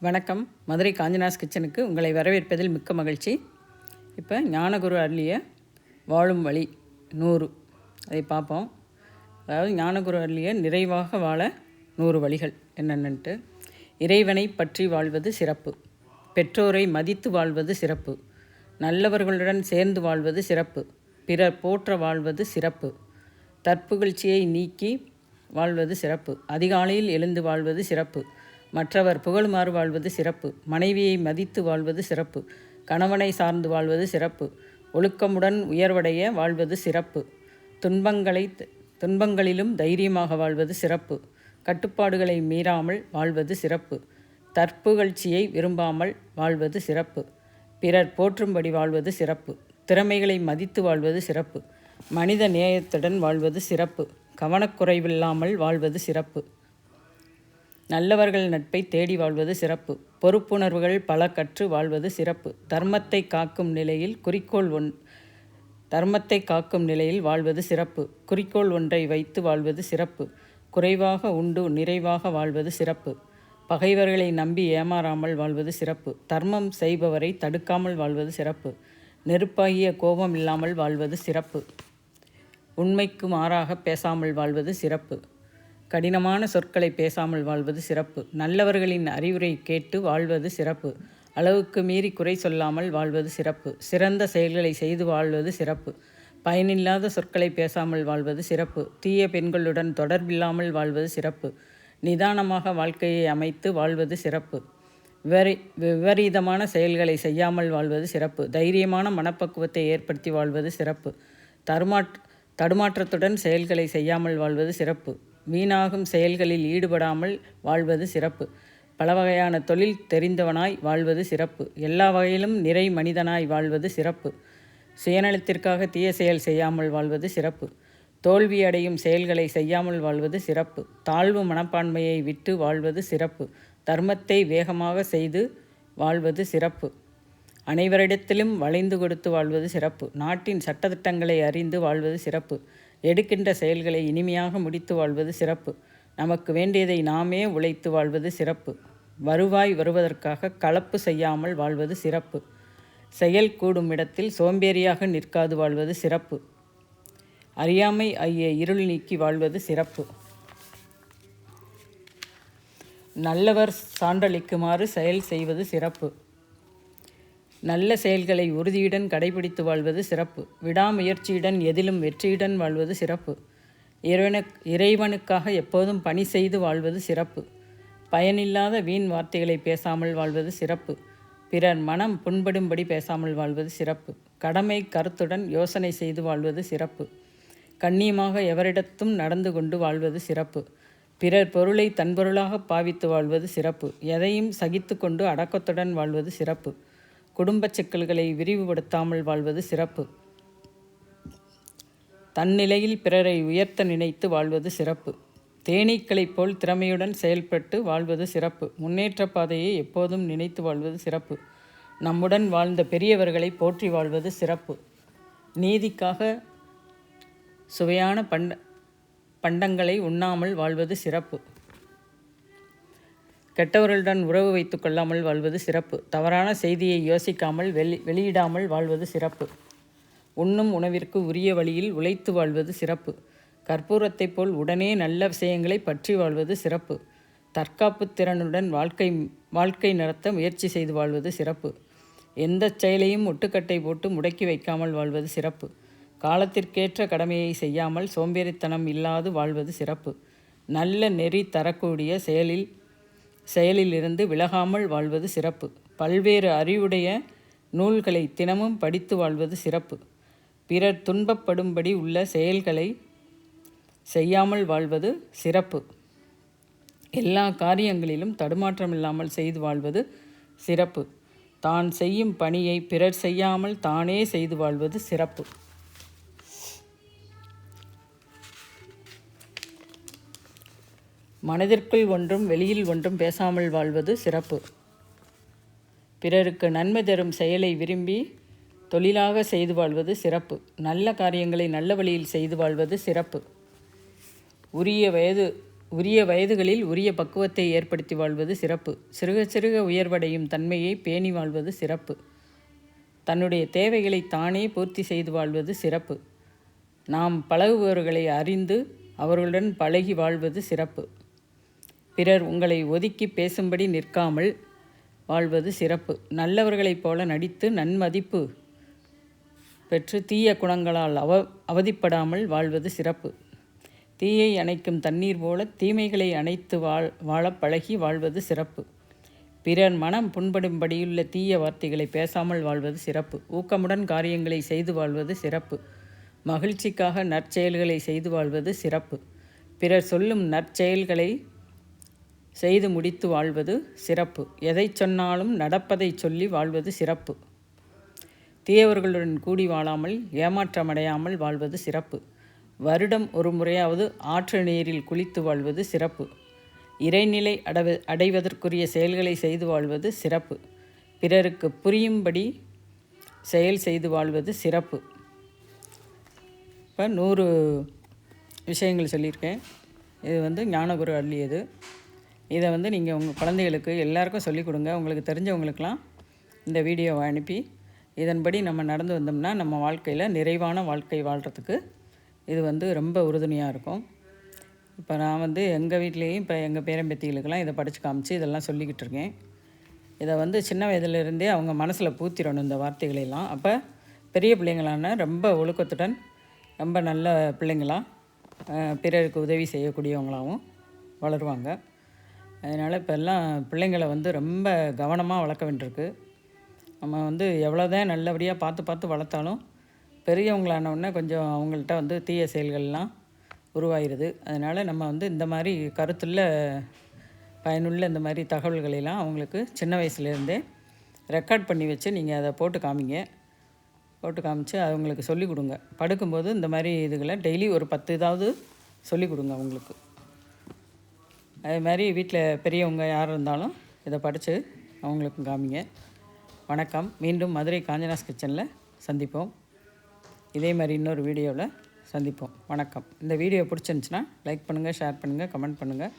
வணக்கம். மதுரை காஞ்சனாஸ் கிச்சனுக்கு உங்களை வரவேற்பதில் மிக்க மகிழ்ச்சி. இப்போ ஞானகுரு அருளிய வாழும் வழி நூறு. அதை பார்ப்போம். அதாவது ஞானகுரு அருளிய நிறைவாக வாழ நூறு வழிகள் என்னென்னன்ட்டு. இறைவனை பற்றி வாழ்வது சிறப்பு. பெற்றோரை மதித்து வாழ்வது சிறப்பு. நல்லவர்களுடன் சேர்ந்து வாழ்வது சிறப்பு. பிறர் போற்ற வாழ்வது சிறப்பு. தற்புகழ்ச்சியை நீக்கி வாழ்வது சிறப்பு. அதிகாலையில் எழுந்து வாழ்வது சிறப்பு. மற்றவர் புகழுமாறு வாழ்வது சிறப்பு மனைவியை மதித்து வாழ்வது சிறப்பு கணவனை சார்ந்து வாழ்வது சிறப்பு ஒழுக்கமுடன் உயர்வடைய வாழ்வது சிறப்பு துன்பங்களை துன்பங்களிலும் தைரியமாக வாழ்வது சிறப்பு கட்டுப்பாடுகளை மீறாமல் வாழ்வது சிறப்பு தற்புகழ்ச்சியை விரும்பாமல் வாழ்வது சிறப்பு பிறர் போற்றும்படி வாழ்வது சிறப்பு திறமைகளை மதித்து வாழ்வது சிறப்பு மனித நேயத்துடன் வாழ்வது சிறப்பு கவனக்குறைவில்லாமல் வாழ்வது சிறப்பு நல்லவர்கள் நட்பை தேடி வாழ்வது சிறப்பு. பொறுப்புணர்வுகள் பல கற்று வாழ்வது சிறப்பு. தர்மத்தை காக்கும் நிலையில் குறிக்கோள் ஒன் தர்மத்தை காக்கும் நிலையில் வாழ்வது சிறப்பு. குறிக்கோள் ஒன்றை வைத்து வாழ்வது சிறப்பு. குறைவாக உண்டு நிறைவாக வாழ்வது சிறப்பு. பகைவர்களை நம்பி ஏமாறாமல் வாழ்வது சிறப்பு. தர்மம் செய்பவரை தடுக்காமல் வாழ்வது சிறப்பு. நெருப்பாகிய கோபம் இல்லாமல் வாழ்வது சிறப்பு. உண்மைக்கு மாறாக பேசாமல் வாழ்வது சிறப்பு. கடினமான சொற்களை பேசாமல் வாழ்வது சிறப்பு நல்லவர்களின் அறிவுரை கேட்டு வாழ்வது சிறப்பு அளவுக்கு மீறி குறை சொல்லாமல் வாழ்வது சிறப்பு சிறந்த செயல்களை செய்து வாழ்வது சிறப்பு பயனில்லாத சொற்களை பேசாமல் வாழ்வது சிறப்பு தீய பெண்களுடன் தொடர்பில்லாமல் வாழ்வது சிறப்பு நிதானமாக வாழ்க்கையை அமைத்து வாழ்வது சிறப்பு விவரி விபரீதமான செயல்களை செய்யாமல் வாழ்வது சிறப்பு தைரியமான மனப்பக்குவத்தை ஏற்படுத்தி வாழ்வது சிறப்பு தருமாற் தடுமாற்றத்துடன் செயல்களை செய்யாமல் வாழ்வது சிறப்பு வீணாகும் செயல்களில் ஈடுபடாமல் வாழ்வது சிறப்பு. பல வகையான தொழில் தெரிந்தவனாய் வாழ்வது சிறப்பு. எல்லா வகையிலும் நிறை மனிதனாய் வாழ்வது சிறப்பு. சுயநலத்திற்காக தீய செயல் செய்யாமல் வாழ்வது சிறப்பு. தோல்வி அடையும் செயல்களை செய்யாமல் வாழ்வது சிறப்பு. தாழ்வு மனப்பான்மையை விட்டு வாழ்வது சிறப்பு. தர்மத்தை வேகமாக செய்து வாழ்வது சிறப்பு. அனைவரிடத்திலும் வளைந்து கொடுத்து வாழ்வது சிறப்பு. நாட்டின் சட்டத்திட்டங்களை அறிந்து வாழ்வது சிறப்பு. எடுக்கின்ற செயல்களை இனிமையாக முடித்து வாழ்வது சிறப்பு. நமக்கு வேண்டியதை நாமே உழைத்து வாழ்வது சிறப்பு. வருவாய் வருவதற்காக கலப்பு செய்யாமல் வாழ்வது சிறப்பு. செயல் கூடும் இடத்தில் சோம்பேறியாக நிற்காது வாழ்வது சிறப்பு. அறியாமை ஐய இருள் நீக்கி வாழ்வது சிறப்பு. நல்லவர் சான்றளிக்குமாறு செயல் செய்வது சிறப்பு. நல்ல செயல்களை உறுதியுடன் கடைபிடித்து வாழ்வது சிறப்பு. விடாமுயற்சியுடன் எதிலும் வெற்றியுடன் வாழ்வது சிறப்பு. இறைவனு இறைவனுக்காக எப்போதும் பணி செய்து வாழ்வது சிறப்பு. பயனில்லாத வீண் வார்த்தைகளை பேசாமல் வாழ்வது சிறப்பு. பிறர் மனம் புண்படும்படி பேசாமல் வாழ்வது சிறப்பு. கடமை கருத்துடன் யோசனை செய்து வாழ்வது சிறப்பு. கண்ணியமாக எவரிடத்தும் நடந்து கொண்டு வாழ்வது சிறப்பு. பிறர் பொருளை தன்பொருளாக பாவித்து வாழ்வது சிறப்பு. எதையும் சகித்து கொண்டு அடக்கத்துடன் வாழ்வது சிறப்பு. குடும்ப சிக்கல்களை விரிவுபடுத்தாமல் வாழ்வது சிறப்பு. தன்னிலையில் பிறரை உயர்த்த நினைத்து வாழ்வது சிறப்பு. தேனீக்களைப் போல் திறமையுடன் செயல்பட்டு வாழ்வது சிறப்பு. முன்னேற்ற பாதையை எப்போதும் நினைத்து வாழ்வது சிறப்பு. நம்முடன் வாழ்ந்த பெரியவர்களை போற்றி வாழ்வது சிறப்பு. நீதிக்காக சுவையான பண்ட பண்டங்களை உண்ணாமல் வாழ்வது சிறப்பு. கெட்டவர்களுடன் உறவு வைத்து கொள்ளாமல் வாழ்வது சிறப்பு. தவறான செய்தியை யோசிக்காமல் வெளி வெளியிடாமல் வாழ்வது சிறப்பு. உண்ணும் உணவிற்கு உரிய வழியில் உழைத்து வாழ்வது சிறப்பு. கற்பூரத்தைப் போல் உடனே நல்ல விஷயங்களை பற்றி வாழ்வது சிறப்பு. தற்காப்பு திறனுடன் வாழ்க்கை வாழ்க்கை நடத்த முயற்சி செய்து வாழ்வது சிறப்பு. எந்த செயலையும் முட்டுக்கட்டை போட்டு முடக்கி வைக்காமல் வாழ்வது சிறப்பு. காலத்திற்கேற்ற கடமையை செய்யாமல் சோம்பேறித்தனம் இல்லாது வாழ்வது சிறப்பு. நல்ல நெறி தரக்கூடிய செயலில் செயலிலிருந்து விலகாமல் வாழ்வது சிறப்பு. பல்வேறு அறிவுடைய நூல்களை தினமும் படித்து வாழ்வது சிறப்பு. பிறர் துன்பப்படும்படி உள்ள செயல்களை செய்யாமல் வாழ்வது சிறப்பு. எல்லா காரியங்களிலும் தடுமாற்றமில்லாமல் செய்து வாழ்வது சிறப்பு. தான் செய்யும் பணியை பிறர் செய்யாமல் தானே செய்து வாழ்வது சிறப்பு. மனதிற்குள் ஒன்றும் வெளியில் ஒன்றும் பேசாமல் வாழ்வது சிறப்பு. பிறருக்கு நன்மை தரும் செயலை விரும்பி தொழிலாக செய்து வாழ்வது சிறப்பு. நல்ல காரியங்களை நல்ல வழியில் செய்து வாழ்வது சிறப்பு. உரிய வயது உரிய வயதுகளில் உரிய பக்குவத்தை ஏற்படுத்தி வாழ்வது சிறப்பு. சிறுக சிறுக உயர்வடையும் தன்மையை பேணி வாழ்வது சிறப்பு. தன்னுடைய தேவைகளை தானே பூர்த்தி செய்து வாழ்வது சிறப்பு. நாம் பழகுபவர்களை அறிந்து அவர்களுடன் பழகி வாழ்வது சிறப்பு. பிறர் உங்களை ஒதுக்கி பேசும்படி நிற்காமல் வாழ்வது சிறப்பு. நல்லவர்களைப் போல நடித்து நன்மதிப்பு பெற்று தீய குணங்களால் அவ அவதிப்படாமல் வாழ்வது சிறப்பு. தீயை அணைக்கும் தண்ணீர் போல தீமைகளை அணைத்து வாழ் வாழ பழகி வாழ்வது சிறப்பு. பிறர் மனம் புண்படும்படியுள்ள தீய வார்த்தைகளை பேசாமல் வாழ்வது சிறப்பு. ஊக்கமுடன் காரியங்களை செய்து வாழ்வது சிறப்பு. மகிழ்ச்சிக்காக நற்செயல்களை செய்து வாழ்வது சிறப்பு. பிறர் சொல்லும் நற்செயல்களை செய்து முடித்து வாழ்வது சிறப்பு. எதை சொன்னாலும் நடப்பதை சொல்லி வாழ்வது சிறப்பு. தீயவர்களுடன் கூடி வாழாமல் ஏமாற்றமடையாமல் வாழ்வது சிறப்பு. வருடம் ஒரு முறையாவது ஆற்று நீரில் குளித்து வாழ்வது சிறப்பு. இறைநிலை அடவ அடைவதற்குரிய செயல்களை செய்து வாழ்வது சிறப்பு. பிறருக்கு புரியும்படி செயல் செய்து வாழ்வது சிறப்பு. இப்போ நூறு விஷயங்கள் சொல்லியிருக்கேன். இது வந்து ஞானகுரு அள்ளியது. இதை வந்து நீங்கள் உங்கள் குழந்தைகளுக்கு எல்லாருக்கும் சொல்லிக் கொடுங்க. உங்களுக்கு தெரிஞ்சவங்களுக்கெல்லாம் இந்த வீடியோவை அனுப்பி இதன்படி நம்ம நடந்து வந்தோம்னா நம்ம வாழ்க்கையில் நிறைவான வாழ்க்கை வாழ்கிறதுக்கு இது வந்து ரொம்ப உறுதுணையாக இருக்கும். இப்போ நான் வந்து எங்கள் வீட்லேயும் இப்போ எங்கள் பேரம்பேத்திகளுக்கெல்லாம் இதை படித்து காமிச்சு இதெல்லாம் சொல்லிக்கிட்டு இருக்கேன். இதை வந்து சின்ன வயதிலிருந்தே அவங்க மனசில் பூத்திடணும் இந்த வார்த்தைகளெல்லாம் அப்போ பெரிய பிள்ளைங்களான ரொம்ப ஒழுக்கத்துடன் ரொம்ப நல்ல பிள்ளைங்களாக பிறருக்கு உதவி செய்யக்கூடியவங்களாகவும் வளருவாங்க. அதனால் இப்போ எல்லாம் பிள்ளைங்களை வந்து ரொம்ப கவனமாக வளர்க்க வேண்டியிருக்கு. நம்ம வந்து எவ்வளோதான் நல்லபடியாக பார்த்து பார்த்து வளர்த்தாலும் பெரியவங்களானவுடனே கொஞ்சம் அவங்கள்ட்ட வந்து தீய செயல்கள்லாம் உருவாயிருது. அதனால் நம்ம வந்து இந்த மாதிரி கருத்துள்ள பயனுள்ள இந்த மாதிரி தகவல்களெல்லாம் அவங்களுக்கு சின்ன வயசுலேருந்தே ரெக்கார்ட் பண்ணி வச்சு நீங்கள் அதை போட்டு காமிங்க. போட்டு காமிச்சு அவங்களுக்கு சொல்லிக் கொடுங்க. படுக்கும்போது இந்த மாதிரி இதுகளை டெய்லி ஒரு பத்து இதாவது சொல்லிக் கொடுங்க அவங்களுக்கு. அதே மாதிரி வீட்டில் பெரியவங்க யார் இருந்தாலும் இதை படித்து அவங்களுக்கும் காமிங்க. வணக்கம். மீண்டும் மதுரை காஞ்சனாஸ் கிச்சனில் சந்திப்போம். இதே மாதிரி இன்னொரு வீடியோவில் சந்திப்போம். வணக்கம். இந்த வீடியோ பிடிச்சிருந்துச்சின்னா லைக் பண்ணுங்கள் ஷேர் பண்ணுங்கள் கமெண்ட் பண்ணுங்கள்